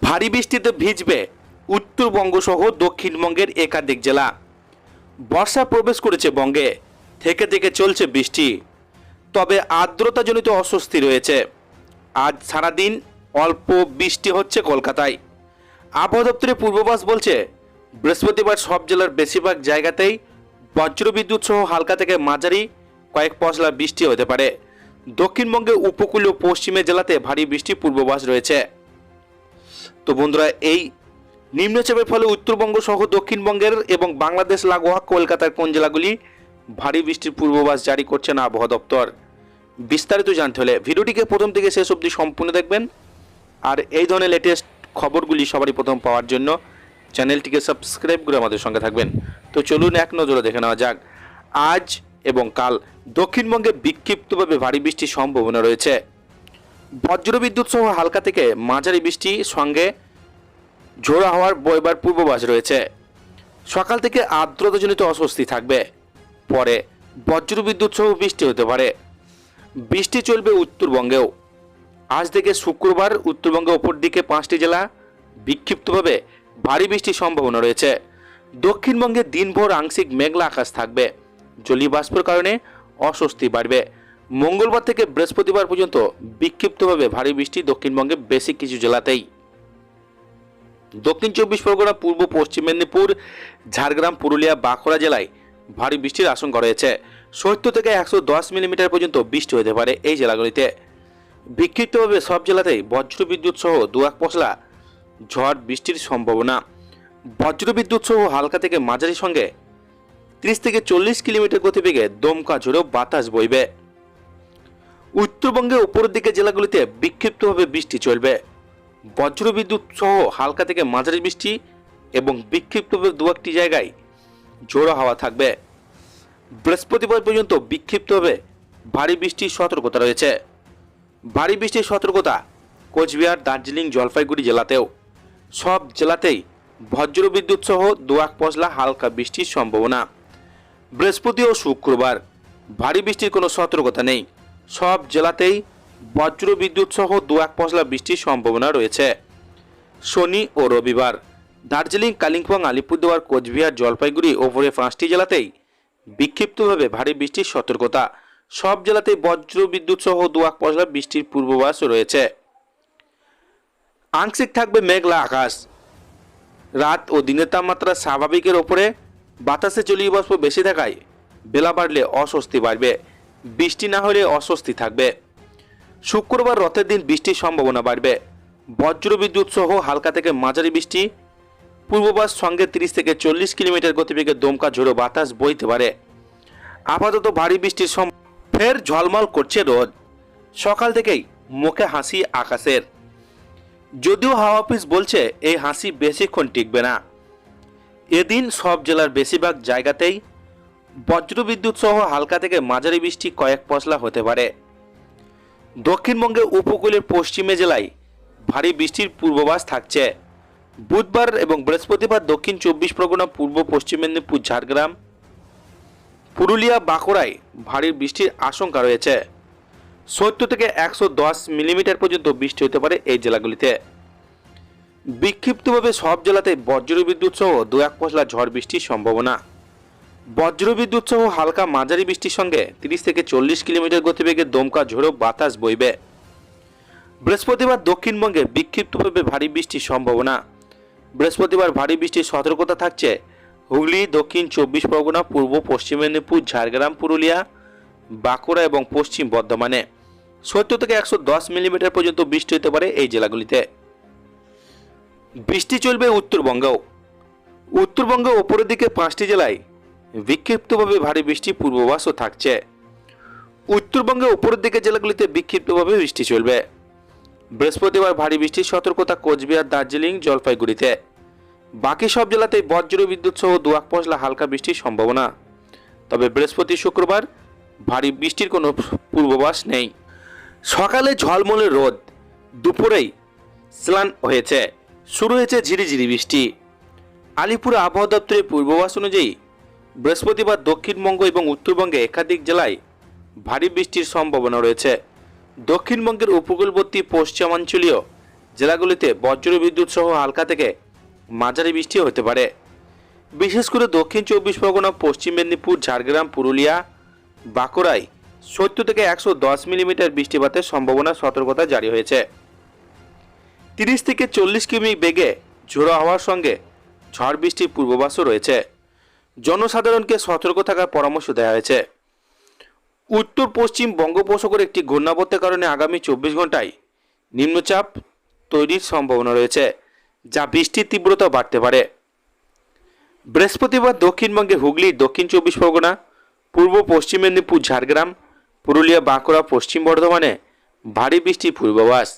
ভারী বৃষ্টিতে ভিজবে উত্তরবঙ্গ সহ দক্ষিণবঙ্গের একাধিক জেলা। বর্ষা প্রবেশ করেছে বঙ্গে, থেকে থেকে চলছে বৃষ্টি। তবে আর্দ্রতাজনিত অস্বস্তি রয়েছে। আজ সারাদিন অল্প বৃষ্টি হচ্ছে কলকাতায়। আবহাওয়া দপ্তরের পূর্বাভাস বলছে, বৃহস্পতিবার সব জেলার বেশিরভাগ জায়গাতেই বজ্রবিদ্যুৎ সহ হালকা থেকে মাঝারি কয়েক পশলা বৃষ্টি হতে পারে। দক্ষিণবঙ্গে উপকূলীয় ও পশ্চিমের জেলাতে ভারী বৃষ্টির পূর্বাভাস রয়েছে। তো বন্ধুরা, এই নিম্নচাপের ফলে উত্তরবঙ্গ সহ দক্ষিণবঙ্গের এবং বাংলাদেশ লাগোয়া কলকাতার কোন জেলাগুলি ভারী বৃষ্টির পূর্বাভাস জারি করছেন আবহাওয়া দপ্তর? বিস্তারিত জানতে হলে ভিডিওটিকে প্রথম থেকে শেষ অবধি সম্পূর্ণ দেখবেন। আর এই ধরনের লেটেস্ট খবরগুলি সবারই প্রথম পাওয়ার জন্য চ্যানেলটিকে সাবস্ক্রাইব করে আমাদের সঙ্গে থাকবেন। তো চলুন এক নজরে দেখে নেওয়া যাক। আজ এবং কাল দক্ষিণবঙ্গে বিক্ষিপ্তভাবে ভারী বৃষ্টির সম্ভাবনা রয়েছে। বজ্রবিদ্যুৎ সহ হালকা থেকে মাঝারি বৃষ্টি সঙ্গে ঝোড়ো হওয়ার বইবার পূর্বাভাস রয়েছে। সকাল থেকে আর্দ্রতাজনিত অস্বস্তি থাকবে। পরে বজ্রবিদ্যুৎ সহ বৃষ্টি হতে পারে। বৃষ্টি চলবে উত্তরবঙ্গেও। আজ থেকে শুক্রবার উত্তরবঙ্গের ওপর দিকে পাঁচটি জেলা বিক্ষিপ্তভাবে ভারী বৃষ্টির সম্ভাবনা রয়েছে। দক্ষিণবঙ্গে দিনভর আংশিক মেঘলা আকাশ থাকবে। জলীয় বাষ্পের কারণে অস্বস্তি বাড়বে। মঙ্গলবার থেকে বৃহস্পতিবার পর্যন্ত বিক্ষিপ্তভাবে ভারী বৃষ্টি দক্ষিণবঙ্গে বেশি কিছু জেলাতেই। দক্ষিণ চব্বিশ পরগনা, পূর্ব, পশ্চিম মেদিনীপুর, ঝাড়গ্রাম, পুরুলিয়া, বাঁকুড়া জেলায় ভারী বৃষ্টির আশঙ্কা রয়েছে। সত্তর থেকে একশো দশ মিলিমিটার পর্যন্ত বৃষ্টি হতে পারে এই জেলাগুলিতে। বিক্ষিপ্তভাবে সব জেলাতেই বজ্রবিদ্যুৎ সহ দু এক পশলা ঝড় বৃষ্টির সম্ভাবনা। বজ্রবিদ্যুৎ সহ হালকা থেকে মাঝারি সঙ্গে ত্রিশ থেকে চল্লিশ কিলোমিটার গতিবেগে দমকা ঝোড়ো বাতাস বইবে। উত্তরবঙ্গের উপরের দিকে জেলাগুলিতে বিক্ষিপ্তভাবে বৃষ্টি চলবে। বজ্রবিদ্যুৎ সহ হালকা থেকে মাঝারি বৃষ্টি এবং বিক্ষিপ্তভাবে দু একটি জায়গায় ঝোড়ো হাওয়া থাকবে। বৃহস্পতিবার পর্যন্ত বিক্ষিপ্তভাবে ভারী বৃষ্টির সতর্কতা রয়েছে। ভারী বৃষ্টির সতর্কতা কোচবিহার, দার্জিলিং, জলপাইগুড়ি জেলাতেও। সব জেলাতেই বজ্রবিদ্যুৎ সহ দু এক পশলা হালকা বৃষ্টির সম্ভাবনা। বৃহস্পতি ও শুক্রবার ভারী বৃষ্টির কোনো সতর্কতা নেই। সব জেলাতেই বজ্র বিদ্যুৎ সহ দু এক পশলা বৃষ্টির সম্ভাবনা রয়েছে। শনি ও রবিবার, দার্জিলিং, কালিম্পং, আলিপুরদুয়ার, কোচবিহার, জলপাইগুড়ি, ওপরে পাঁচটি জেলাতেই বিক্ষিপ্তভাবে ভারী বৃষ্টির সতর্কতা। সব জেলাতেই বজ্র বিদ্যুৎ সহ দু এক পশলা বৃষ্টির পূর্বাভাস রয়েছে। আংশিক থাকবে মেঘলা আকাশ। রাত ও দিনের তাপমাত্রা স্বাভাবিকের ওপরে বাতাসে জলীয় বাষ্প বেশি থাকায় বেলা বাড়লে অস্বস্তি বাড়বে। বৃষ্টি না হলে অস্বস্তি থাকবে। শুক্রবার রথের দিন বৃষ্টির সম্ভাবনা বাড়বে। বজ্রবিদ্যুৎ সহ হালকা থেকে মাঝারি বৃষ্টি। পূর্ববাস সঙ্গে তিরিশ থেকে চল্লিশ কিলোমিটার গতিবেগে দমকা ঝোড়ো বাতাস বইতে পারে। আপাতত ভারী বৃষ্টির সম ফের ঝলমল করছে রোদ। সকাল থেকেই মুখে হাসি আকাশের। যদিও হাওয়া অফিস বলছে এই হাসি বেশিক্ষণ টিকবে না। এদিন সব জেলার বেশিরভাগ জায়গাতেই বজ্রবিদ্যুৎ সহ হালকা থেকে মাঝারি বৃষ্টি কয়েক পশলা হতে পারে। দক্ষিণবঙ্গের উপকূলের পশ্চিমে জেলায় ভারী বৃষ্টির পূর্বাভাস থাকছে। বুধবার এবং বৃহস্পতিবার দক্ষিণ চব্বিশ পরগনা, পূর্ব পশ্চিম মেদিনীপুর, ঝাড়গ্রাম, পুরুলিয়া, বাঁকুড়ায় ভারী বৃষ্টির আশঙ্কা রয়েছে। সত্তর থেকে একশো দশ মিলিমিটার পর্যন্ত বৃষ্টি হতে পারে এই জেলাগুলিতে। বিক্ষিপ্তভাবে সব জেলাতে বজ্রবিদ্যুৎ সহ দু এক পশলা ঝড় বৃষ্টির সম্ভাবনা। বজ্রবিদ্যুৎ সহ হালকা মাঝারি বৃষ্টির সঙ্গে তিরিশ থেকে চল্লিশ কিলোমিটার গতিবেগে দমকা ঝোড়ো বাতাস বইবে। বৃহস্পতিবার দক্ষিণবঙ্গে বিক্ষিপ্তভাবে ভারী বৃষ্টির সম্ভাবনা। বৃহস্পতিবার ভারী বৃষ্টির সতর্কতা থাকছে হুগলি, দক্ষিণ চব্বিশ পরগনা, পূর্ব পশ্চিম মেদিনীপুর, ঝাড়গ্রাম, পুরুলিয়া, বাঁকুড়া এবং পশ্চিম বর্ধমানে। সত্তর থেকে একশো দশ মিলিমিটার পর্যন্ত বৃষ্টি হতে পারে এই জেলাগুলিতে। বৃষ্টি চলবে উত্তরবঙ্গেও। উত্তরবঙ্গে ওপরের দিকে পাঁচটি জেলায় বিক্ষিপ্তভাবে ভারী বৃষ্টির পূর্বাভাসও থাকছে। উত্তরবঙ্গে উপরের দিকে জেলাগুলিতে বিক্ষিপ্তভাবে বৃষ্টি চলবে। বৃহস্পতিবার ভারী বৃষ্টির সতর্কতা কোচবিহার, দার্জিলিং, জলপাইগুড়িতে। বাকি সব জেলাতেই বজ্র বিদ্যুৎ সহ দু এক পশলা হালকা বৃষ্টির সম্ভাবনা। তবে বৃহস্পতি শুক্রবার ভারী বৃষ্টির কোনো পূর্বাভাস নেই। সকালে ঝলমলে রোদ, দুপুরেই স্নান হয়েছে। শুরু হয়েছে ঝিরিঝিরি বৃষ্টি। আলিপুর আবহাওয়া দপ্তরের পূর্বাভাস অনুযায়ী বৃহস্পতিবার দক্ষিণবঙ্গ এবং উত্তরবঙ্গে একাধিক জেলায় ভারী বৃষ্টির সম্ভাবনা রয়েছে। দক্ষিণবঙ্গের উপকূলবর্তী পশ্চিমাঞ্চলীয় জেলাগুলিতে বজ্র বিদ্যুৎ সহ হালকা থেকে মাঝারি বৃষ্টি হতে পারে। বিশেষ করে দক্ষিণ চব্বিশ পরগনা, পশ্চিম মেদিনীপুর, ঝাড়গ্রাম, পুরুলিয়া, বাঁকুড়ায় সত্তর থেকে একশো দশ মিলিমিটার বৃষ্টিপাতের সম্ভাবনা সতর্কতা জারি হয়েছে। তিরিশ থেকে চল্লিশ কিমি বেগে ঝোড়ো হওয়ার সঙ্গে ঝড় বৃষ্টির পূর্বাভাসও রয়েছে। জনসাধারণকে সতর্ক থাকার পরামর্শ দেওয়া হয়েছে। উত্তর পশ্চিম বঙ্গোপসাগরে একটি ঘূর্ণাবর্তের কারণে আগামী চব্বিশ ঘন্টায় নিম্নচাপ তৈরির সম্ভাবনা রয়েছে, যা বৃষ্টির তীব্রতা বাড়তে পারে। বৃহস্পতিবার দক্ষিণবঙ্গে হুগলি, দক্ষিণ চব্বিশ পরগনা, পূর্ব পশ্চিম মেদিনীপুর, ঝাড়গ্রাম, পুরুলিয়া, বাঁকুড়া, পশ্চিম বর্ধমানে ভারী বৃষ্টির পূর্বাভাস।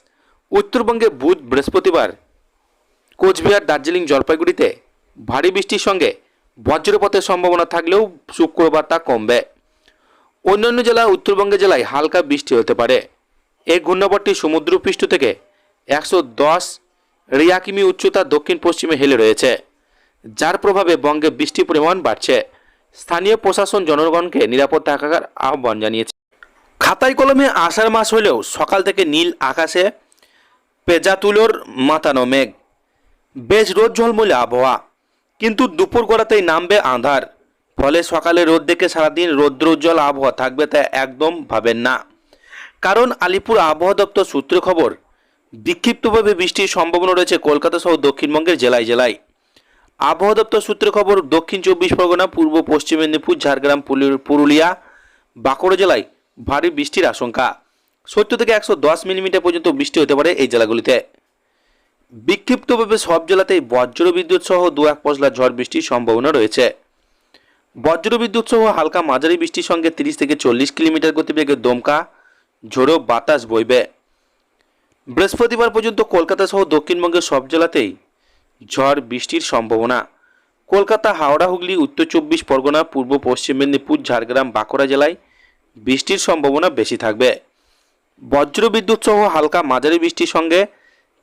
উত্তরবঙ্গে বুধ বৃহস্পতিবার কোচবিহার, দার্জিলিং, জলপাইগুড়িতে ভারী বৃষ্টির সঙ্গে বজ্রপাতের সম্ভাবনা থাকলেও শুক্রবার তা কমবে। অন্যান্য জেলা, উত্তরবঙ্গের জেলায় হালকা বৃষ্টি হতে পারে। এই ঘূর্ণাবর্তটি সমুদ্রপৃষ্ঠ থেকে একশো দশ রিয়াকিমি উচ্চতা দক্ষিণ পশ্চিমে হেলে রয়েছে। যার প্রভাবে বঙ্গে বৃষ্টির পরিমাণ বাড়ছে। স্থানীয় প্রশাসন জনগণকে নিরাপদ থাকার আহ্বান জানিয়েছে। খাতায় কলমে আষাঢ় মাস হলেও সকাল থেকে নীল আকাশে পেজাতুলোর মাতানো মেঘ। বেশ রোদ ঝলমলে আবহাওয়া। কিন্তু দুপুর গড়াতেই নামবে আঁধার ফলে সকালে রোদ দেখে সারাদিন রৌদ্রোজ্জ্বল আবহাওয়া থাকবে তা একদম ভাবেন না। কারণ আলিপুর আবহাওয়া দপ্তর সূত্রে খবর, বিক্ষিপ্তভাবে বৃষ্টির সম্ভাবনা রয়েছে কলকাতা সহ দক্ষিণবঙ্গের জেলায় জেলায়। আবহাওয়া দপ্তর সূত্রে খবর, দক্ষিণ চব্বিশ পরগনা, পূর্ব পশ্চিম মেদিনীপুর, ঝাড়গ্রাম পুরুলিয়া, বাঁকুড়া জেলায় ভারী বৃষ্টির আশঙ্কা। সত্তর থেকে একশো দশ মিলিমিটার পর্যন্ত বৃষ্টি হতে পারে এই জেলাগুলিতে। বিক্ষিপ্তভাবে সব জেলাতেই বজ্র বিদ্যুৎ সহ দু এক পশলা ঝড় বৃষ্টির সম্ভাবনা রয়েছে। বজ্র বিদ্যুৎ সহ হালকা মাঝারি বৃষ্টির সঙ্গে তিরিশ থেকে চল্লিশ কিলোমিটার গতিবেগে দমকা, ঝোড়ো বাতাস বইবে। বৃহস্পতিবার পর্যন্ত কলকাতা সহ দক্ষিণবঙ্গের সব জেলাতেই ঝড় বৃষ্টির সম্ভাবনা। কলকাতা, হাওড়া, হুগলি, উত্তর চব্বিশ পরগনা, পূর্ব পশ্চিম মেদিনীপুর, ঝাড়গ্রাম, বাঁকুড়া জেলায় বৃষ্টির সম্ভাবনা বেশি থাকবে। বজ্র বিদ্যুৎ সহ হালকা মাঝারি বৃষ্টির সঙ্গে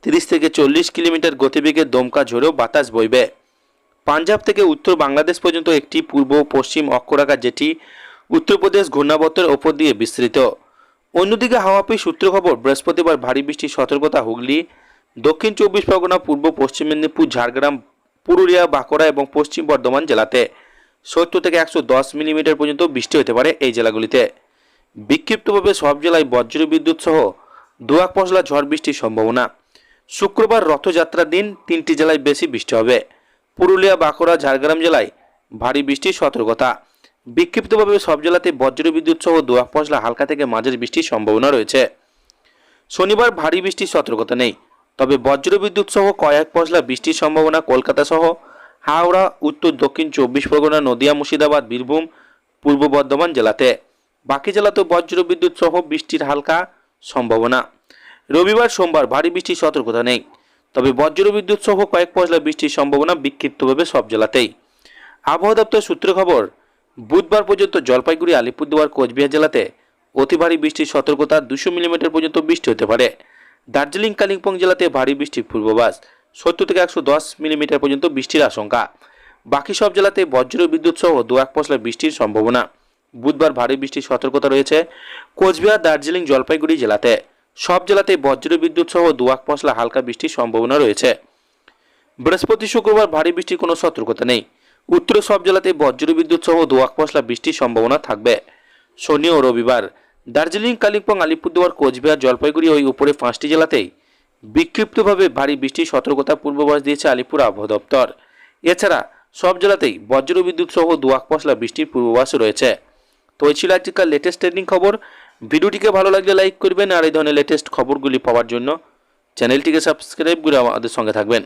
তিরিশ থেকে চল্লিশ কিলোমিটার গতিবেগে দমকা ঝোড়ো বাতাস বইবে। পাঞ্জাব থেকে উত্তর বাংলাদেশ পর্যন্ত একটি পূর্ব পশ্চিম অক্ষরাখা যেটি উত্তরপ্রদেশ ঘূর্ণাবর্তের ওপর দিয়ে বিস্তৃত। অন্যদিকে হাওয়াপি সূত্র খবর, বৃহস্পতিবার ভারী বৃষ্টির সতর্কতা হুগলি, দক্ষিণ চব্বিশ পরগনা, পূর্ব পশ্চিম মেদিনীপুর, ঝাড়গ্রাম, পুরুলিয়া, বাঁকুড়া এবং পশ্চিম বর্ধমান জেলাতে সত্তর থেকে একশো দশ মিলিমিটার পর্যন্ত বৃষ্টি হতে পারে এই জেলাগুলিতে। বিক্ষিপ্তভাবে সব জেলায় বজ্র বিদ্যুৎ সহ দুয়াক পশলা ঝড় বৃষ্টির সম্ভাবনা। শুক্রবার রথযাত্রার দিন তিনটি জেলায় বেশি বৃষ্টি হবে। পুরুলিয়া, বাঁকুড়া, ঝাড়গ্রাম জেলায় ভারী বৃষ্টির সতর্কতা। বিক্ষিপ্তভাবে সব জেলাতে বজ্র বিদ্যুৎ সহ দুয়াক পশলা হালকা থেকে মাঝের বৃষ্টির সম্ভাবনা রয়েছে। শনিবার ভারী বৃষ্টির সতর্কতা নেই, তবে বজ্র বিদ্যুৎ সহ কয়েক পশলা বৃষ্টির সম্ভাবনা কলকাতা সহ হাওড়া, উত্তর, দক্ষিণ চব্বিশ পরগনা, নদিয়া, মুর্শিদাবাদ, বীরভূম, পূর্ব বর্ধমান জেলাতে। বাকি জেলাতেও বজ্র বিদ্যুৎ সহ বৃষ্টির হালকা সম্ভাবনা। রবিবার, সোমবার ভারী বৃষ্টির সতর্কতা নেই। তবে বজ্র বিদ্যুৎ সহ কয়েক পশলা বৃষ্টির সম্ভাবনা বিক্ষিপ্তভাবে সব জেলাতেই। আবহাওয়া দপ্তর সূত্র খবর, বুধবার পর্যন্ত জলপাইগুড়ি, আলিপুরদুয়ার, কোচবিহার জেলাতে অতি ভারী বৃষ্টির সতর্কতা দুশো মিলিমিটার পর্যন্ত বৃষ্টি হতে পারে। দার্জিলিং, কালিম্পং জেলাতে ভারী বৃষ্টির পূর্বাভাস, সত্তর থেকে একশো দশ মিলিমিটার পর্যন্ত বৃষ্টির আশঙ্কা। বাকি সব জেলাতে বজ্র বিদ্যুৎ সহ দু এক পশলা বৃষ্টির সম্ভাবনা। বুধবার ভারী বৃষ্টির সতর্কতা রয়েছে কোচবিহার, দার্জিলিং, জলপাইগুড়ি জেলাতে। সব জেলাতে বজ্র বিদ্যুৎ সহ দু এক পশলা হালকা বৃষ্টির সম্ভাবনা রয়েছে। বৃহস্পতি, শুক্রবার ভারী বৃষ্টির কোনো সতর্কতা নেই। উত্তর সব জেলাতে বজ্র বিদ্যুৎ সহ দোয়াক পশলা বৃষ্টির সম্ভাবনা থাকবে। শনি ও রবিবার দার্জিলিং, কালিম্পং, আলিপুরদুয়ার, কোচবিহার, জলপাইগুড়ি ওই উপরে পাঁচটি জেলাতেই বিক্ষিপ্তভাবে ভারী বৃষ্টির সতর্কতা পূর্বাভাস দিয়েছে আলিপুর আবহাওয়া দপ্তর। এছাড়া সব জেলাতেই বজ্র বিদ্যুৎ সহ দোয়াক পশলা বৃষ্টির পূর্বাভাস রয়েছে। তো ছিল আজকের লেটেস্ট ট্রেন্ডিং খবর ভিডিওটিকে ভালো লাগলে লাইক করবেন আর এই ধরনের লেটেস্ট খবরগুলি পাওয়ার জন্য চ্যানেলটিকে সাবস্ক্রাইব করে আমাদের সঙ্গে থাকবেন।